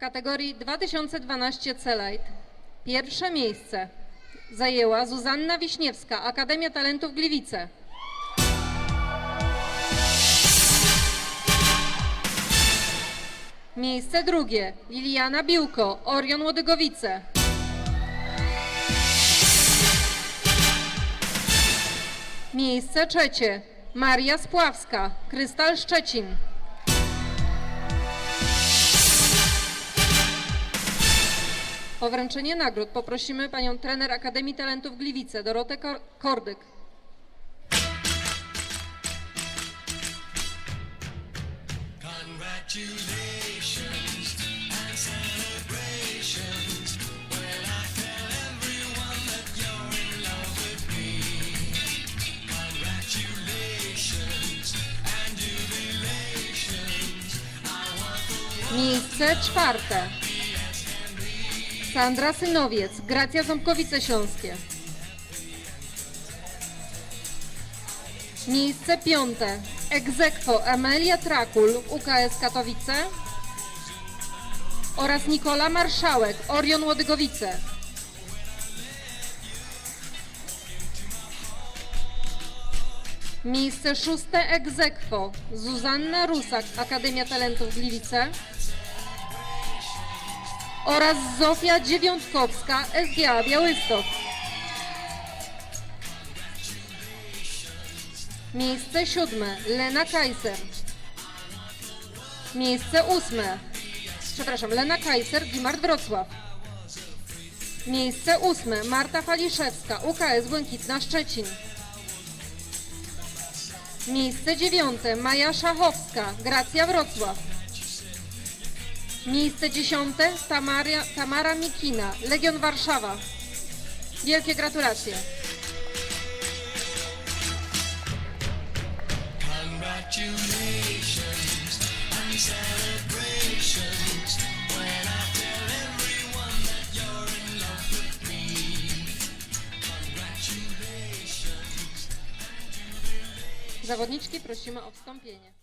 kategorii 2012 C-Light pierwsze miejsce zajęła Zuzanna Wiśniewska, Akademia Talentów Gliwice. Miejsce drugie Liliana Biłko, Orion Łodygowice. Miejsce trzecie Maria Spławska, Krystal Szczecin. O wręczenie nagród. Poprosimy panią trener Akademii Talentów Gliwice, Dorotę Kor- Kordyk. Miejsce czwarte Sandra Synowiec, Gracja Ząbkowice Śląskie. Miejsce piąte Egzekwo Amelia Trakul, UKS Katowice oraz Nikola Marszałek, Orion Łodygowice. Miejsce szóste Egzekwo Zuzanna Rusak, Akademia Talentów Gliwice oraz Zofia Dziewiątkowska, SGA Białystok. Miejsce siódme Lena Kaiser. Miejsce ósme, przepraszam, Lena Kaiser, Gimard Wrocław. Miejsce ósme Marta Faliszewska, UKS Błękitna Szczecin. Miejsce dziewiąte Maja Szachowska, Gracja Wrocław. Miejsce dziesiąte Tamaria, Tamara Mikina, Legion Warszawa. Wielkie gratulacje. Zawodniczki prosimy o wstąpienie.